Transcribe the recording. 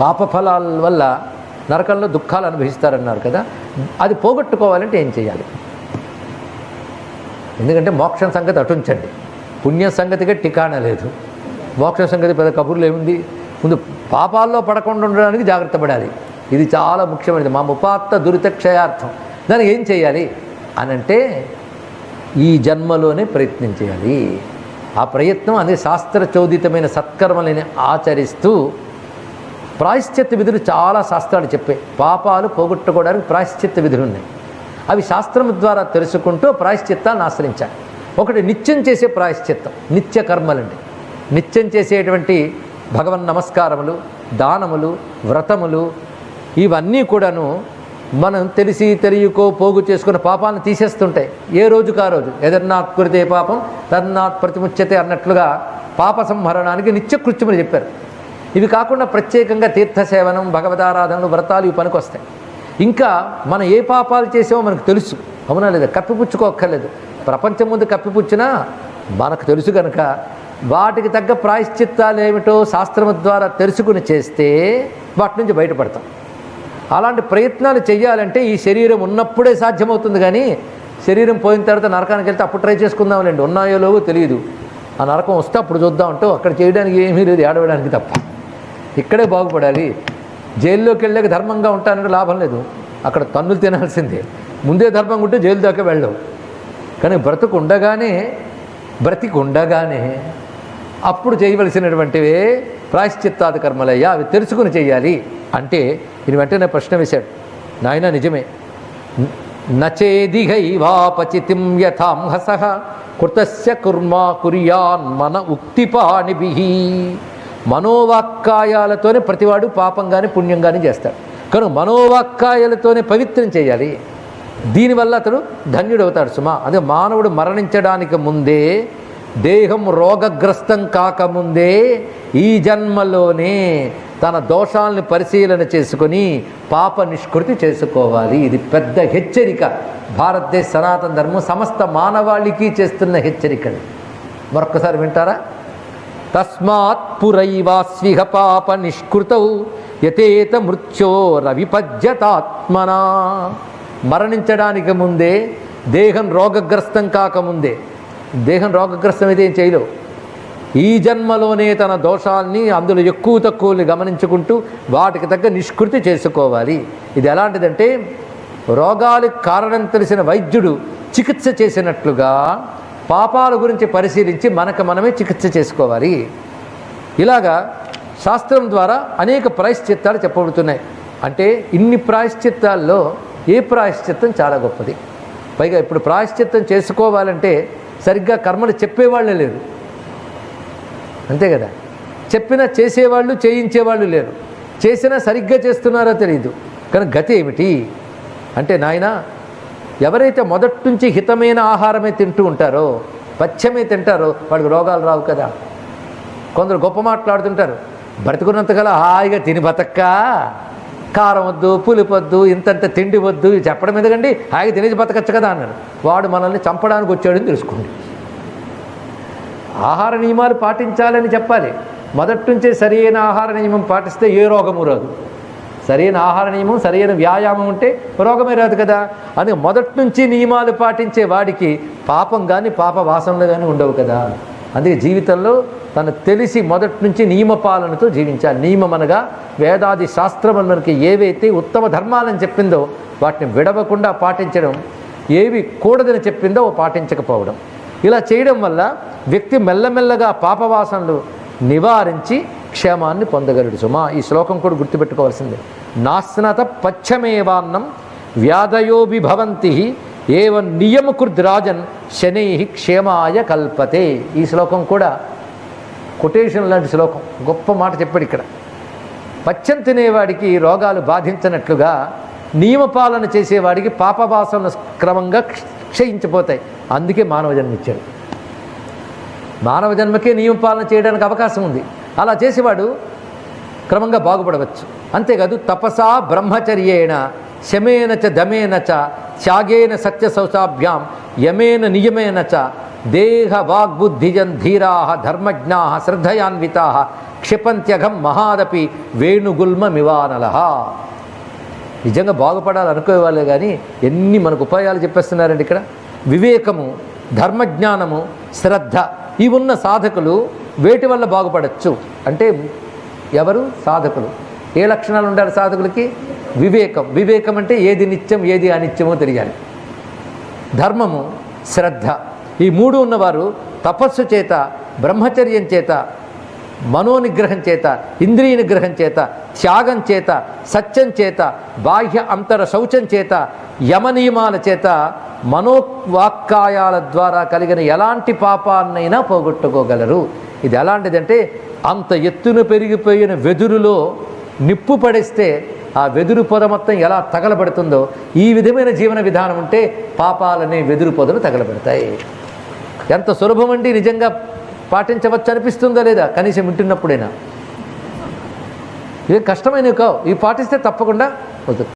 పాపఫలాల వల్ల నరకంలో దుఃఖాలు అనుభవిస్తారన్నారు కదా అది పోగొట్టుకోవాలంటే ఏం చేయాలి? ఎందుకంటే మోక్షం సంగతి అటుంచండి. పుణ్య సంగతిగా టికాణ లేదు. మోక్ష సంగతి పెద్ద కబుర్లు ఏముంది? ముందు పాపాల్లో పడకుండా ఉండడానికి జాగ్రత్త పడాలి. ఇది చాలా ముఖ్యమైనది. మా ముపాత్త దురితక్షయార్థం. దానికి ఏం చేయాలి? అని అంటే ఈ జన్మలోనే ప్రయత్నం చేయాలి. ఆ ప్రయత్నం అనే శాస్త్ర చోదితమైన సత్కర్మలని ఆచరిస్తూ ప్రాయశ్చిత్త విధులు చాలా శాస్త్రాలు చెప్పాయి పాపాలు పోగొట్టుకోవడానికి ప్రాయశ్చిత్త విధులు ఉన్నాయి. అవి శాస్త్రం ద్వారా తెలుసుకుంటూ ప్రాయశ్చిత్తాలను ఆశ్రయించాలి ఒకటి నిత్యం చేసే ప్రాయశ్చిత్తం నిత్య కర్మలండి. నిత్యం చేసేటువంటి భగవన్ నమస్కారములు దానములు వ్రతములు ఇవన్నీ కూడాను మనం తెలిసి తెలియకో పోగు చేసుకున్న పాపాలను తీసేస్తుంటాయి. ఏ రోజుకు ఆ రోజు? ఎదర్నాత్ కురితే పాపం తన్నాత్ ప్రతిముచ్యతే అన్నట్లుగా పాప సంహరణానికి నిత్యకృత్యములు చెప్పారు. ఇవి కాకుండా ప్రత్యేకంగా తీర్థసేవనం భగవదారాధనలు వ్రతాలు ఇవి పనికొస్తాయి. ఇంకా మనం ఏ పాపాలు చేసామో మనకు తెలుసు. అవునా లేదా? కప్పిపుచ్చుకోక్కర్లేదు. ప్రపంచం ముందు కప్పిపుచ్చినా మనకు తెలుసు కనుక వాటికి తగ్గ ప్రాయశ్చిత్తాలు ఏమిటో శాస్త్రం ద్వారా తెలుసుకుని చేస్తే వాటి నుంచి బయటపడతాం. అలాంటి ప్రయత్నాలు చేయాలంటే ఈ శరీరం ఉన్నప్పుడే సాధ్యమవుతుంది కానీ శరీరం పోయిన తర్వాత నరకానికి వెళ్తే అప్పుడు ట్రై చేసుకుందాంలేండి. ఉన్నాయో లేవో తెలియదు ఆ నరకం వస్తే అప్పుడు చూద్దాం అంటూ అక్కడ చేయడానికి ఏమీ లేదు ఏడవడానికి తప్ప. ఇక్కడే బాగుపడాలి. జైల్లోకి వెళ్ళాక ధర్మంగా ఉంటానంటే లాభం లేదు. అక్కడ తన్నులు తినాల్సిందే. ముందే ధర్మంగా ఉంటే జైలు దాకా వెళ్ళవు. కానీ బ్రతుకు ఉండగానే బ్రతికి ఉండగానే అప్పుడు చేయవలసినటువంటివే ప్రాయశ్చిత్తాది కర్మలయ్యా అవి తెలుసుకుని చేయాలి. అంటే ఇది వెంటనే ప్రశ్న వేశాడు. నాయన నిజమే. నచేదిగైవాపచితిం యథాంహస కృతస్య కుర్మా కుర్యాన్ మన ఉక్తిపాణిభి. మనోవాక్కాయాలతోనే ప్రతివాడు పాపం కానీ పుణ్యం కానీ చేస్తాడు. కనుక మనోవాక్కాయాలతోనే పవిత్రం చేయాలి. దీనివల్ల అతడు ధన్యుడవుతాడు సుమా. అదే మానవుడు మరణించడానికి ముందే దేహం రోగగ్రస్తం కాకముందే ఈ జన్మలోనే తన దోషాలను పరిశీలన చేసుకొని పాప నిష్కృతి చేసుకోవాలి. ఇది పెద్ద హెచ్చరిక. భారతదేశ సనాతన ధర్మం సమస్త మానవాళికి చేస్తున్న హెచ్చరికలు. మరొక్కసారి వింటారా? తస్మాత్ పురైవాస్విహ పాప నిష్కృతౌ యథేత మృత్యో రవిపజ్యతాత్మనా మరణించడానికి ముందే దేహం రోగగ్రస్తం కాకముందే దేహం రోగగ్రస్తం అయితే ఏం చేయలేవు. ఈ జన్మలోనే తన దోషాల్ని అందులో ఎక్కువ తక్కువని గమనించుకుంటూ వాటికి తగ్గ నిష్కృతి చేసుకోవాలి. ఇది ఎలాంటిదంటే రోగాలకు కారణం తెలిసిన వైద్యుడు చికిత్స చేసినట్లుగా పాపాల గురించి పరిశీలించి మనకు మనమే చికిత్స చేసుకోవాలి. ఇలాగా శాస్త్రం ద్వారా అనేక ప్రాయశ్చిత్తాలు చెప్పబడుతున్నాయి. అంటే ఇన్ని ప్రాయశ్చిత్తాల్లో ఏ ప్రాయశ్చిత్తం చాలా గొప్పది. పైగా ఇప్పుడు ప్రాయశ్చిత్తం చేసుకోవాలంటే సరిగ్గా కర్మలు చెప్పేవాళ్ళే లేరు. అంతే కదా? చెప్పినా చేసేవాళ్ళు చేయించేవాళ్ళు లేరు. చేసినా సరిగ్గా చేస్తున్నారో తెలియదు కానీ గతి ఏమిటి? అంటే నాయన ఎవరైతే మొదటి నుంచి హితమైన ఆహారమే తింటూ ఉంటారో పచ్చమే తింటారో వాడికి రోగాలు రావు కదా. కొందరు గొప్ప మాట్లాడుతుంటారు బ్రతుకున్నంతకాల హాయిగా తిని బతక్క. కారం వద్దు పులుపు వద్దు ఇంతంత తిండి వద్దు చెప్పడం ఎందుకండి? హాయిగా తినేది బతకచ్చు కదా అన్నాడు వాడు మనల్ని చంపడానికి వచ్చాడని తెలుసుకోండి. ఆహార నియమాలు పాటించాలని చెప్పాలి. మొదటి నుంచే సరైన ఆహార నియమం పాటిస్తే ఏ రోగము రాదు. సరైన ఆహార నియమం సరైన వ్యాయామం ఉంటే రోగమే రాదు కదా. అని మొదటి నుంచి నియమాలు పాటించే వాడికి పాపం కానీ పాప వాసనలు కానీ ఉండవు కదా. అందుకే జీవితంలో తను తెలిసి మొదటి నుంచి నియమ పాలనతో జీవించాలి. నియమం అనగా వేదాది శాస్త్రములు మనకి ఏవైతే ఉత్తమ ధర్మాలని చెప్పిందో వాటిని విడవకుండా పాటించడం ఏవి కూడదని చెప్పిందో పాటించకపోవడం. ఇలా చేయడం వల్ల వ్యక్తి మెల్లమెల్లగా పాపవాసనలు నివారించి క్షేమాన్ని పొందగలడు సుమా ఈ శ్లోకం కూడా గుర్తుపెట్టుకోవాల్సిందే. నాస్నత పచ్చమేవాన్నం వ్యాధయోభిభవంతి ఏవ నియమకృద్రాజన్ శనై క్షేమాయ కల్పతే. ఈ శ్లోకం కూడా కొటేషన్ లాంటి శ్లోకం. గొప్ప మాట చెప్పాడు ఇక్కడ. పచ్చం తినేవాడికి రోగాలు బాధించినట్లుగా నియమపాలన చేసేవాడికి పాపవాసన క్రమంగా క్షయించిపోతాయి. అందుకే మానవ జన్మ ఇచ్చాడు మానవ జన్మకే నియమపాలన చేయడానికి అవకాశం ఉంది. అలా చేసేవాడు క్రమంగా బాగుపడవచ్చు. అంతేకాదు తపసా బ్రహ్మచర్యేణ శమేన చ దమేన చ త్యాగేన సత్య శౌచాభ్యాం యమేన నియమేన చ దేహ వాగ్బుద్ధిజన్ ధీరా ధర్మజ్ఞా శ్రద్ధయాన్వితా క్షిపంత్యఘం మహాదపి వేణుగుల్మ మివానల నిజంగా బాగుపడాలనుకునే వాళ్ళే కానీ ఎన్ని మనకు ఉపాయాలు చెప్పేస్తున్నారండి ఇక్కడ? వివేకము ధర్మజ్ఞానము శ్రద్ధ ఇవి ఉన్న సాధకులు వేటి వల్ల బాగుపడచ్చు? అంటే ఎవరు? సాధకులు. ఏ లక్షణాలు ఉండాలి సాధకులకి? వివేకం. వివేకం అంటే ఏది నిత్యం ఏది అనిత్యమో తెలియాలి. ధర్మము శ్రద్ధ. ఈ మూడు ఉన్నవారు తపస్సు చేత బ్రహ్మచర్యం చేత మనోనిగ్రహం చేత ఇంద్రియ నిగ్రహం చేత త్యాగం చేత సత్యం చేత బాహ్య అంతర శౌచం చేత యమనియమాల చేత మనోవాక్కాయాల ద్వారా కలిగిన ఎలాంటి పాపాన్నైనా పోగొట్టుకోగలరు. ఇది ఎలాంటిదంటే అంత ఎత్తున పెరిగిపోయిన వెదురులో నిప్పు పడేస్తే ఆ వెదురు పొద మొత్తం ఎలా తగలబడుతుందో ఈ విధమైన జీవన విధానం ఉంటే పాపాలనే వెదురు పొదలు తగలబెడతాయి. ఎంత సులభమండి నిజంగా పాటించవచ్చు అనిపిస్తుందా లేదా? కనీసం వింటున్నప్పుడైనా. ఇవి కష్టమైనవి కావు. ఇవి పాటిస్తే తప్పకుండా వద్దు.